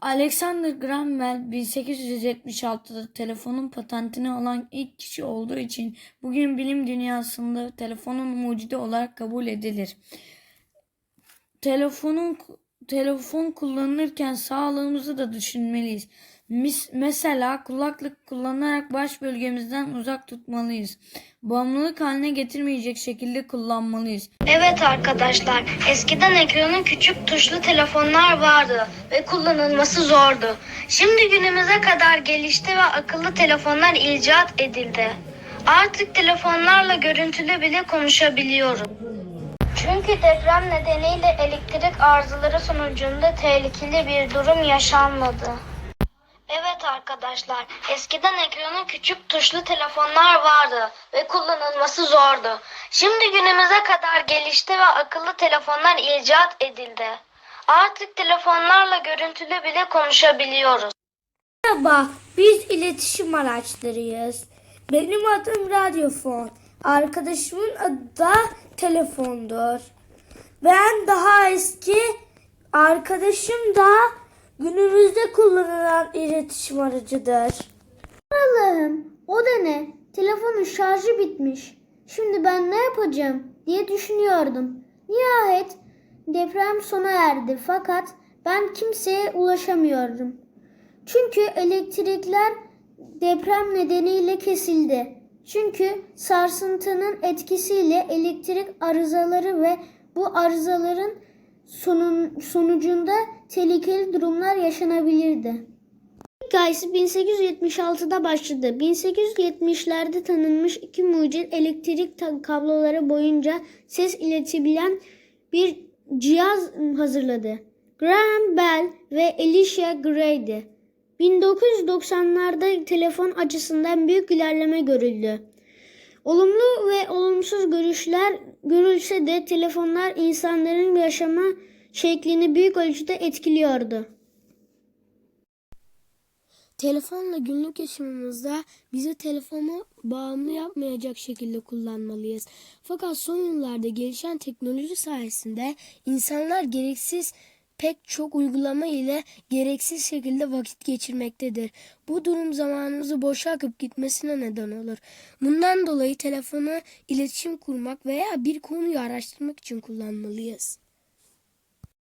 Alexander Graham Bell 1876'da telefonun patentini alan ilk kişi olduğu için bugün bilim dünyasında telefonun mucidi olarak kabul edilir. Telefonun telefon kullanırken sağlığımızı da düşünmeliyiz. Mis, mesela kulaklık kullanarak baş bölgemizden uzak tutmalıyız. Bağımlılık haline getirmeyecek şekilde kullanmalıyız. Evet arkadaşlar, eskiden ekranı küçük tuşlu telefonlar vardı ve kullanılması zordu. Şimdi günümüze kadar gelişti ve akıllı telefonlar icat edildi. Artık telefonlarla görüntülü bile konuşabiliyoruz. Çünkü deprem nedeniyle elektrik arızaları sonucunda tehlikeli bir durum yaşanmadı. Evet arkadaşlar, eskiden ekranı küçük tuşlu telefonlar vardı ve kullanılması zordu. Şimdi günümüze kadar gelişti ve akıllı telefonlar icat edildi. Artık telefonlarla görüntülü bile konuşabiliyoruz. Merhaba, biz iletişim araçlarıyız. Benim adım radyofon. Arkadaşımın adı da telefondur. Ben daha eski, arkadaşım da günümüzde kullanılan iletişim aracıdır. Allah'ım, o da ne? Telefonun şarjı bitmiş. Şimdi ben ne yapacağım diye düşünüyordum. Nihayet deprem sona erdi fakat ben kimseye ulaşamıyorum. Çünkü elektrikler deprem nedeniyle kesildi. Çünkü sarsıntının etkisiyle elektrik arızaları ve bu arızaların sonun, sonucunda tehlikeli durumlar yaşanabilirdi. Hikayesi 1876'da başladı. 1870'lerde tanınmış iki mucit elektrik kabloları boyunca ses iletebilen bir cihaz hazırladı. Graham Bell ve Elisha Gray'di. 1990'larda telefon açısından büyük ilerleme görüldü. Olumlu ve olumsuz görüşler görülse de telefonlar insanların yaşama şeklini büyük ölçüde etkiliyordu. Telefonla günlük yaşamımızda bizi telefonu bağımlı yapmayacak şekilde kullanmalıyız. Fakat son yıllarda gelişen teknoloji sayesinde insanlar gereksiz pek çok uygulama ile gereksiz şekilde vakit geçirmektedir. Bu durum zamanımızı boşa akıp gitmesine neden olur. Bundan dolayı telefonu iletişim kurmak veya bir konuyu araştırmak için kullanmalıyız.